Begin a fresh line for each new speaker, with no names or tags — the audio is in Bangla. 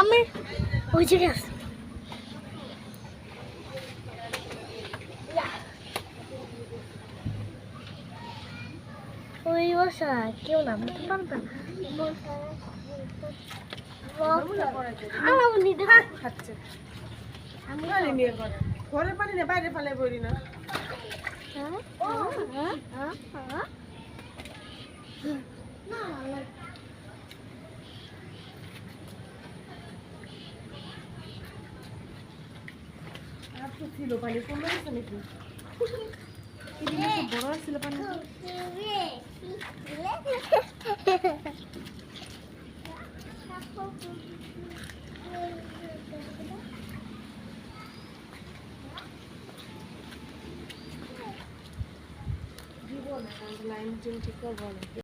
আমার ওই জায়গায় আছে ওই বসা কেউ নামতে পারবে না।
হ্যাঁ, হ্যাঁ, হ্যাঁ, ঘরে। পারি না বাইরে ফালে পড়ি না। ছিল পানি কমে গেছে নাকি বড় ছিল পানি লাইন ঠিক বলে